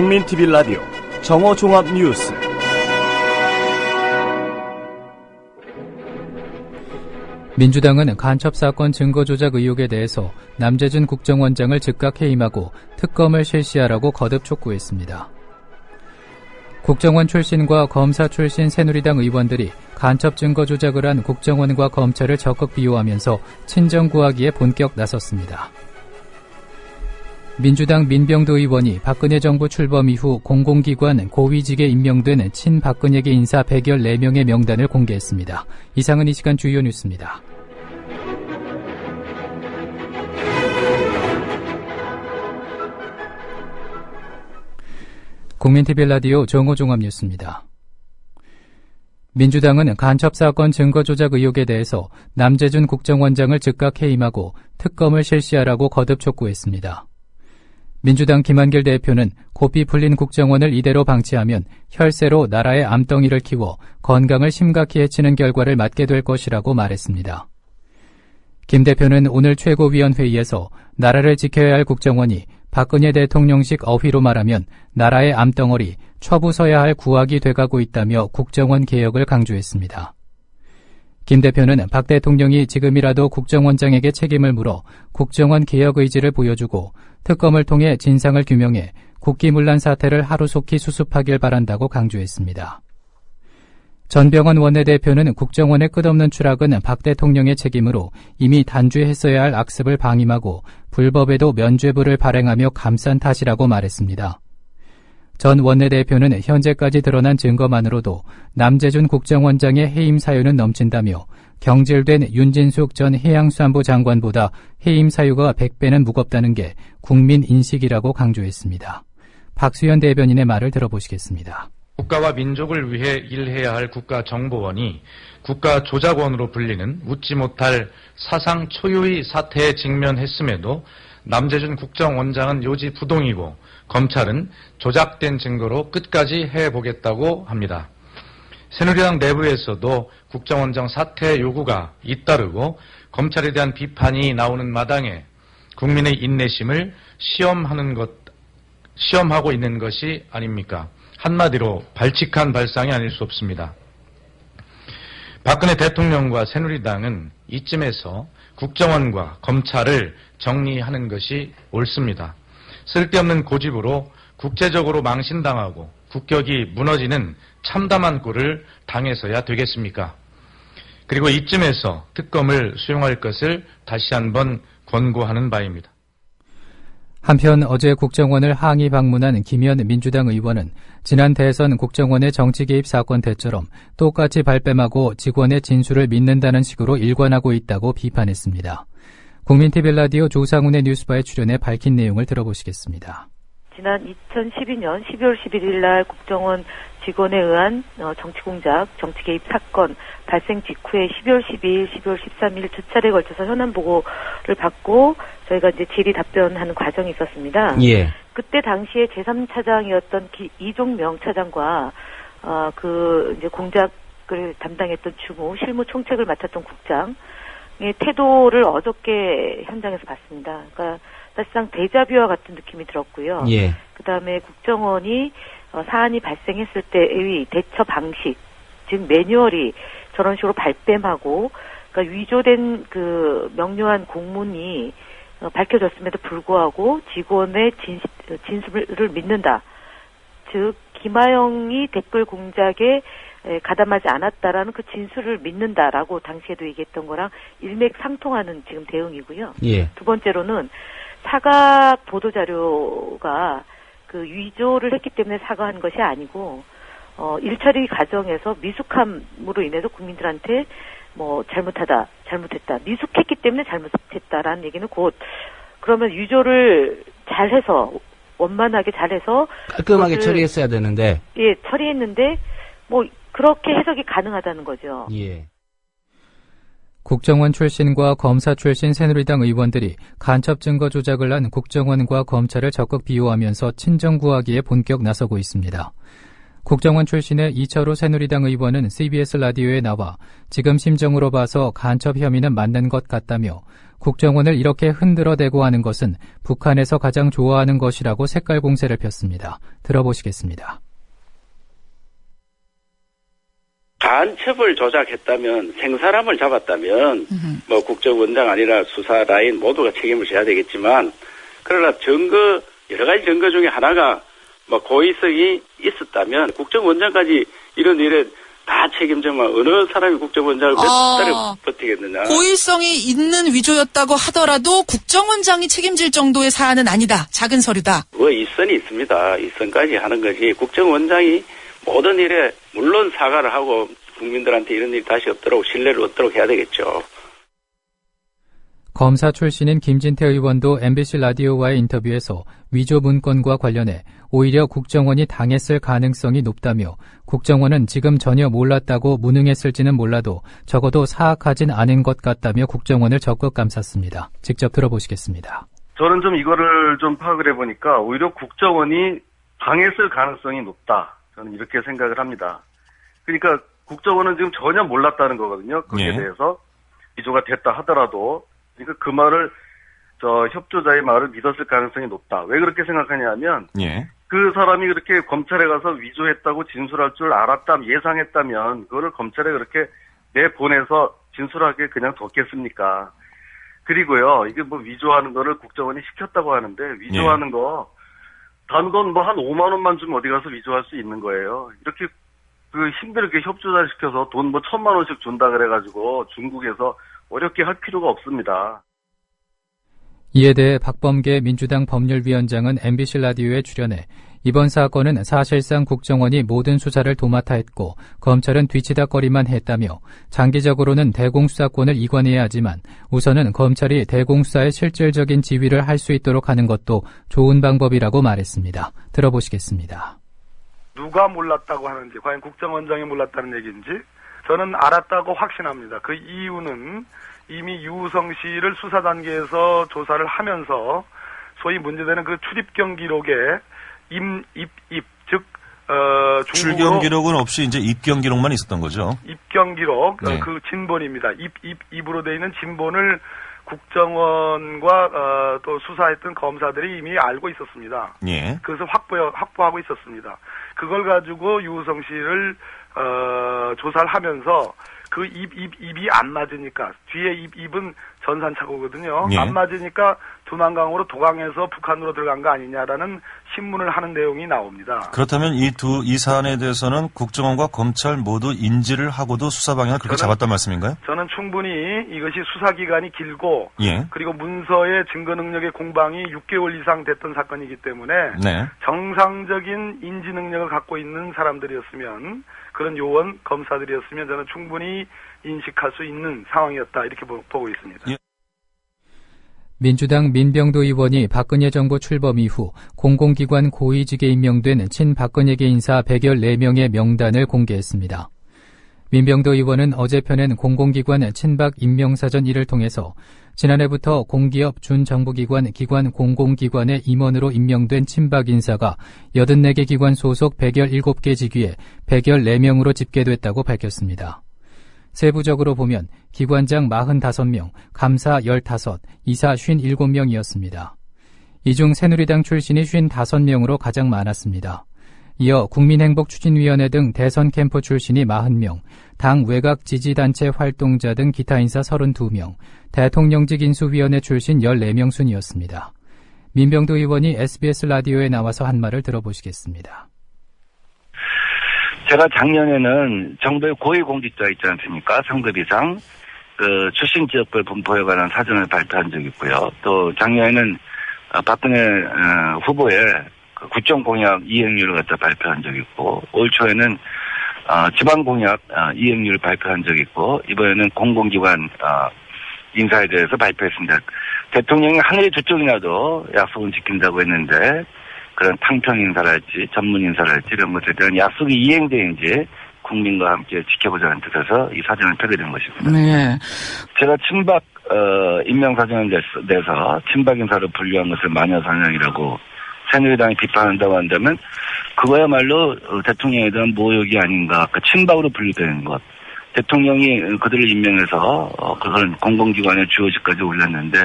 국민 TV 라디오 정오 종합 뉴스. 민주당은 간첩 사건 증거 조작 의혹에 대해서 남재준 국정원장을 즉각 해임하고 특검을 실시하라고 거듭 촉구했습니다. 국정원 출신과 검사 출신 새누리당 의원들이 간첩 증거 조작을 한 국정원과 검찰을 적극 비호하면서 친정 구하기에 본격 나섰습니다. 민주당 민병도 의원이 박근혜 정부 출범 이후 공공기관 고위직에 임명된 친박근혜계 인사 114명의 명단을 공개했습니다. 이상은 이 시간 주요 뉴스입니다. 국민TV 라디오 정오종합 뉴스입니다. 민주당은 간첩 사건 증거 조작 의혹에 대해서 남재준 국정원장을 즉각 해임하고 특검을 실시하라고 거듭 촉구했습니다. 민주당 김한길 대표는 고삐 풀린 국정원을 이대로 방치하면 혈세로 나라의 암덩이를 키워 건강을 심각히 해치는 결과를 맞게 될 것이라고 말했습니다. 김 대표는 오늘 최고위원회의에서 나라를 지켜야 할 국정원이 박근혜 대통령식 어휘로 말하면 나라의 암덩어리, 처부서야 할 구악이 돼가고 있다며 국정원 개혁을 강조했습니다. 김 대표는 박 대통령이 지금이라도 국정원장에게 책임을 물어 국정원 개혁 의지를 보여주고 특검을 통해 진상을 규명해 국기문란 사태를 하루속히 수습하길 바란다고 강조했습니다. 전병헌 원내대표는 국정원의 끝없는 추락은 박 대통령의 책임으로 이미 단죄했어야 할 악습을 방임하고 불법에도 면죄부를 발행하며 감싼 탓이라고 말했습니다. 전 원내대표는 현재까지 드러난 증거만으로도 남재준 국정원장의 해임 사유는 넘친다며 경질된 윤진숙 전 해양수산부 장관보다 해임 사유가 100배는 무겁다는 게 국민 인식이라고 강조했습니다. 박수현 대변인의 말을 들어보시겠습니다. 국가와 민족을 위해 일해야 할 국가정보원이 국가조작원으로 불리는 웃지 못할 사상 초유의 사태에 직면했음에도 남재준 국정원장은 요지 부동이고 검찰은 조작된 증거로 끝까지 해보겠다고 합니다. 새누리당 내부에서도 국정원장 사퇴 요구가 잇따르고 검찰에 대한 비판이 나오는 마당에 국민의 인내심을 시험하는 것, 시험하고 있는 것이 아닙니까? 한마디로 발칙한 발상이 아닐 수 없습니다. 박근혜 대통령과 새누리당은 이쯤에서 국정원과 검찰을 정리하는 것이 옳습니다. 쓸데없는 고집으로 국제적으로 망신당하고 국격이 무너지는 참담한 꼴을 당해서야 되겠습니까? 그리고 이쯤에서 특검을 수용할 것을 다시 한번 권고하는 바입니다. 한편 어제 국정원을 항의 방문한 김현 민주당 의원은 지난 대선 국정원의 정치 개입 사건 때처럼 똑같이 발뺌하고 직원의 진술을 믿는다는 식으로 일관하고 있다고 비판했습니다. 국민TV 라디오 조상훈의 뉴스바에 출연해 밝힌 내용을 들어보시겠습니다. 지난 2012년 12월 11일 날 국정원 직원에 의한 어, 정치 공작, 정치 개입 사건 발생 직후에 12월 12일, 12월 13일 두 차례 걸쳐서 현안 보고를 받고 저희가 이제 질의 답변하는 과정이 있었습니다. 예. 그때 당시에 제3차장이었던 기, 이종명 차장과 어, 그 이제 공작을 담당했던 주무 실무 총책을 맡았던 국장의 태도를 어저께 현장에서 봤습니다. 그러니까 사실상 대자뷰와 같은 느낌이 들었고요. 예. 그 다음에 국정원이 어, 사안이 발생했을 때의 대처 방식, 즉 매뉴얼이 저런 식으로 발뺌하고 그러니까 위조된 그 명료한 공문이 어, 밝혀졌음에도 불구하고 직원의 진, 진술을 믿는다. 즉 김하영이 댓글 공작에 가담하지 않았다라는 그 진술을 믿는다라고 당시에도 얘기했던 거랑 일맥상통하는 지금 대응이고요. 예. 두 번째로는 사과 보도 자료가 그 위조를 했기 때문에 사과한 것이 아니고 어 일처리 과정에서 미숙함으로 인해서 국민들한테 뭐 잘못하다, 잘못했다, 미숙했기 때문에 잘못했다라는 얘기는 곧 그러면 위조를 잘해서 원만하게 잘해서 깔끔하게 처리했어야 되는데 예 처리했는데 뭐 그렇게 해석이 가능하다는 거죠. 예. 국정원 출신과 검사 출신 새누리당 의원들이 간첩 증거 조작을 한 국정원과 검찰을 적극 비호하면서 친정 구하기에 본격 나서고 있습니다. 국정원 출신의 이철호 새누리당 의원은 CBS 라디오에 나와 지금 심정으로 봐서 간첩 혐의는 맞는 것 같다며 국정원을 이렇게 흔들어대고 하는 것은 북한에서 가장 좋아하는 것이라고 색깔 공세를 폈습니다. 들어보시겠습니다. 간첩을 조작했다면 생사람을 잡았다면 뭐 국정원장 아니라 수사 라인 모두가 책임을 져야 되겠지만 그러나 증거 여러 가지 증거 중에 하나가 뭐 고의성이 있었다면 국정원장까지 이런 일에 다 책임져만 어느 사람이 국정원장을 몇 아. 달을 버티겠느냐. 고의성이 있는 위조였다고 하더라도 국정원장이 책임질 정도의 사안은 아니다. 작은 서류다. 뭐 이선이 있습니다. 이선까지 하는 것이 국정원장이 모든 일에 물론 사과를 하고 국민들한테 이런 일이 다시 없도록 신뢰를 얻도록 해야 되겠죠. 검사 출신인 김진태 의원도 MBC 라디오와의 인터뷰에서 위조 문건과 관련해 오히려 국정원이 당했을 가능성이 높다며 국정원은 지금 전혀 몰랐다고 무능했을지는 몰라도 적어도 사악하진 않은 것 같다며 국정원을 적극 감쌌습니다. 직접 들어보시겠습니다. 저는 좀 이거를 좀 파악을 해보니까 오히려 국정원이 당했을 가능성이 높다. 저는 이렇게 생각을 합니다. 그러니까 국정원은 지금 전혀 몰랐다는 거거든요. 거기에 예. 대해서 위조가 됐다 하더라도 그러니까 그 말을 저 협조자의 말을 믿었을 가능성이 높다. 왜 그렇게 생각하냐면 예. 그 사람이 그렇게 검찰에 가서 위조했다고 진술할 줄 알았다 예상했다면 그거를 검찰에 그렇게 내 보내서 진술하게 그냥 뒀겠습니까? 그리고요 이게 뭐 위조하는 거를 국정원이 시켰다고 하는데 위조하는 거 단돈 뭐 한 5만 원만 주면 어디 가서 위조할 수 있는 거예요. 이렇게 그 힘들게 협조자 시켜서 돈 뭐 천만 원씩 준다 그래가지고 중국에서 어렵게 할 필요가 없습니다. 이에 대해 박범계 민주당 법률위원장은 MBC 라디오에 출연해 이번 사건은 사실상 국정원이 모든 수사를 도맡아 했고 검찰은 뒤치다거리만 했다며 장기적으로는 대공수사권을 이관해야 하지만 우선은 검찰이 대공수사의 실질적인 지휘를 할 수 있도록 하는 것도 좋은 방법이라고 말했습니다. 들어보시겠습니다. 누가 몰랐다고 하는지, 과연 국정원장이 몰랐다는 얘기인지, 저는 알았다고 확신합니다. 그 이유는 이미 유우성 씨를 수사 단계에서 조사를 하면서 소위 문제되는 그 출입 경 기록에 임, 입, 입, 즉, 어, 출경 기록은 없이 이제 입경 기록만 있었던 거죠. 입경 기록, 어, 네. 그 진본입니다. 입, 입, 입으로 되어 있는 진본을 국정원과 어, 또 수사했던 검사들이 이미 알고 있었습니다. 예. 그것을 확보, 확보하고 있었습니다. 그걸 가지고 유우성 씨를, 어, 조사를 하면서 그 입, 입, 입이 안 맞으니까, 뒤에 입, 입은 전산착오거든요. 예. 안 맞으니까 두만강으로 도강에서 북한으로 들어간 거 아니냐라는 신문을 하는 내용이 나옵니다. 그렇다면 이 두, 이 사안에 대해서는 국정원과 검찰 모두 인지를 하고도 수사 방향을 그렇게 저는- 잡았단 말씀인가요? 저는 충분히 이것이 수사 기간이 길고, 예. 그리고 문서의 증거 능력의 공방이 6개월 이상 됐던 사건이기 때문에 네. 정상적인 인지 능력을 갖고 있는 사람들이었으면 그런 요원 검사들이었으면 저는 충분히 인식할 수 있는 상황이었다 이렇게 보, 고 있습니다. 예. 민주당 민병도 의원이 박근혜 정부 출범 이후 공공기관 고위직에 임명된 친박근혜계 인사 114명의 명단을 공개했습니다. 민병도 의원은 어제 펴낸 공공기관 친박 임명사전 1을 통해서 지난해부터 공기업 준정부기관 기관 공공기관의 임원으로 임명된 친박 인사가 84개 기관 소속 117개 직위에 114명으로 집계됐다고 밝혔습니다. 세부적으로 보면 기관장 45명, 감사 15, 이사 57명이었습니다. 이 중 새누리당 출신이 55명으로 가장 많았습니다. 이어 국민행복추진위원회 등 대선 캠프 출신이 40명, 당 외곽 지지단체 활동자 등 기타 인사 32명, 대통령직 인수위원회 출신 14명 순이었습니다. 민병도 의원이 SBS 라디오에 나와서 한 말을 들어보시겠습니다. 제가 작년에는 정부의 고위공직자 있지 않습니까? 상급 이상. 그 출신 지역별 분포에 관한 사전을 발표한 적이 있고요. 또 작년에는 어, 박근혜 어, 후보의 그 구청 공약 이행률을 갖다 발표한 적이 있고 올 초에는 어, 지방 공약 어, 이행률을 발표한 적이 있고 이번에는 공공기관 어, 인사에 대해서 발표했습니다. 대통령이 하늘이 두 쪽이라도 약속은 지킨다고 했는데 그런 탕평 인사랄지 전문 인사랄지 이런 것에 대한 약속이 이행되는지 국민과 함께 지켜보자는 뜻에서 이 사전을 펴드리는 것입니다. 네. 제가 친박 어, 대해서- 대해서 친박 인사로 분류한 것을 마녀사냥이라고 새누리당이 비판한다고 한다면 그거야말로 어, 대통령에 대한 모욕이 아닌가 그 친박으로 분류되는 것 대통령이 그들을 임명해서 어, 그런 공공기관의 주어직까지 올렸는데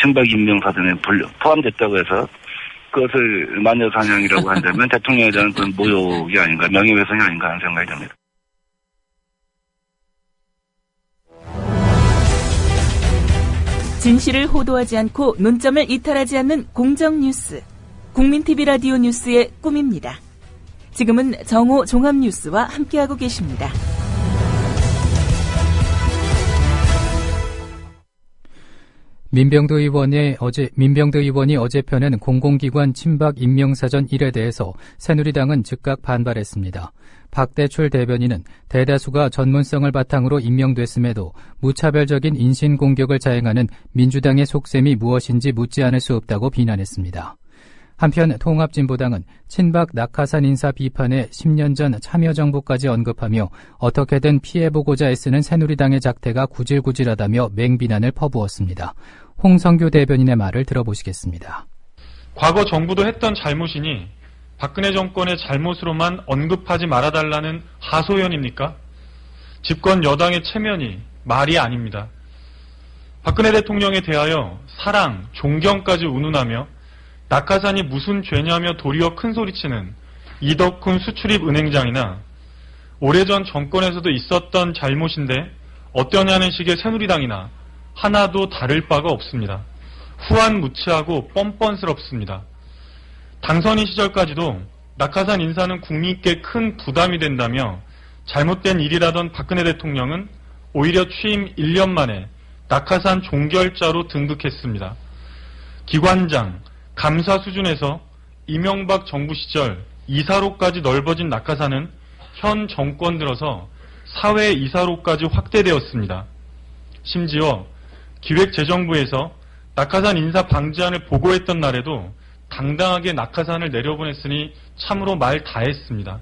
친박 임명 사전에 포함됐다고 해서 그것을 마녀 사냥이라고 한다면 대통령에 대한 그런 모욕이 아닌가 명예훼손이 아닌가 하는 생각이 듭니다. 진실을 호도하지 않고 논점을 이탈하지 않는 공정 뉴스. 국민 TV 라디오 뉴스의 꿈입니다. 지금은 정오 종합 뉴스와 함께하고 계십니다. 민병도 의원이 어제 민병도 의원이 어제 펴낸 공공기관 친박 임명사전 1에 대해서 새누리당은 즉각 반발했습니다. 박대출 대변인은 대다수가 전문성을 바탕으로 임명됐음에도 무차별적인 인신 공격을 자행하는 민주당의 속셈이 무엇인지 묻지 않을 수 없다고 비난했습니다. 한편 통합진보당은 친박 낙하산 인사 비판에 10년 전 참여정부까지 언급하며 어떻게든 피해보고자 애쓰는 새누리당의 작태가 구질구질하다며 맹비난을 퍼부었습니다. 홍성규 대변인의 말을 들어보시겠습니다. 과거 정부도 했던 잘못이니 박근혜 정권의 잘못으로만 언급하지 말아달라는 하소연입니까? 집권 여당의 체면이 말이 아닙니다. 박근혜 대통령에 대하여 사랑, 존경까지 운운하며 낙하산이 무슨 죄냐며 도리어 큰소리치는 이덕훈 수출입 은행장이나 오래전 정권에서도 있었던 잘못인데 어떠냐는 식의 새누리당이나 하나도 다를 바가 없습니다. 후한무치하고 뻔뻔스럽습니다. 당선인 시절까지도 낙하산 인사는 국민께 큰 부담이 된다며 잘못된 일이라던 박근혜 대통령은 오히려 취임 1년 만에 낙하산 종결자로 등극했습니다. 기관장, 감사 수준에서 이명박 정부 시절 이사로까지 넓어진 낙하산은 현 정권 들어서 사회 이사로까지 확대되었습니다. 심지어 기획재정부에서 낙하산 인사 방지안을 보고했던 날에도 당당하게 낙하산을 내려보냈으니 참으로 말 다했습니다.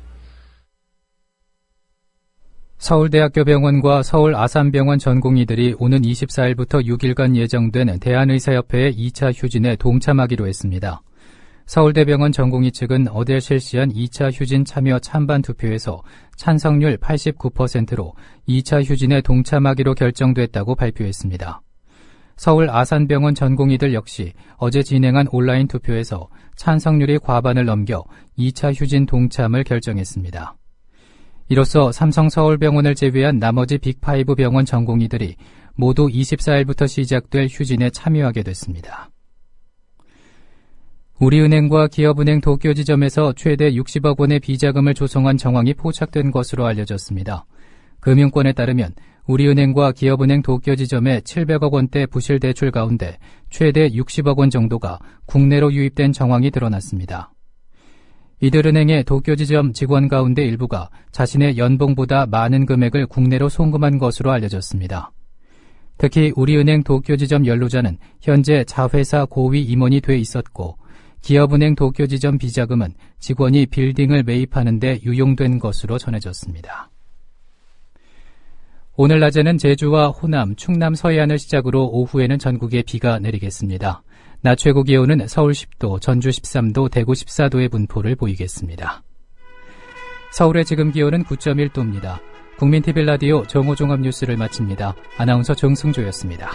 서울대학교 병원과 서울 아산병원 전공의들이 오는 24일부터 6일간 예정된 대한의사협회의 2차 휴진에 동참하기로 했습니다. 서울대병원 전공의 측은 어제 실시한 2차 휴진 참여 찬반 투표에서 찬성률 89%로 2차 휴진에 동참하기로 결정됐다고 발표했습니다. 서울 아산병원 전공의들 역시 어제 진행한 온라인 투표에서 찬성률이 과반을 넘겨 2차 휴진 동참을 결정했습니다. 이로써 삼성서울병원을 제외한 나머지 빅5 병원 전공의들이 모두 24일부터 시작될 휴진에 참여하게 됐습니다. 우리은행과 기업은행 도쿄 지점에서 최대 60억 원의 비자금을 조성한 정황이 포착된 것으로 알려졌습니다. 금융권에 따르면 우리은행과 기업은행 도쿄 지점의 700억 원대 부실 대출 가운데 최대 60억 원 정도가 국내로 유입된 정황이 드러났습니다. 이들은행의 도쿄 지점 직원 가운데 일부가 자신의 연봉보다 많은 금액을 국내로 송금한 것으로 알려졌습니다. 특히 우리은행 도쿄 지점 연루자는 현재 자회사 고위 임원이 돼 있었고 기업은행 도쿄 지점 비자금은 직원이 빌딩을 매입하는 데 유용된 것으로 전해졌습니다. 오늘 낮에는 제주와 호남, 충남 서해안을 시작으로 오후에는 전국에 비가 내리겠습니다. 낮 최고 기온은 서울 10도, 전주 13도, 대구 14도의 분포를 보이겠습니다. 서울의 지금 기온은 9.1도입니다. 국민TV 라디오 정오종합 뉴스를 마칩니다. 아나운서 정승조였습니다.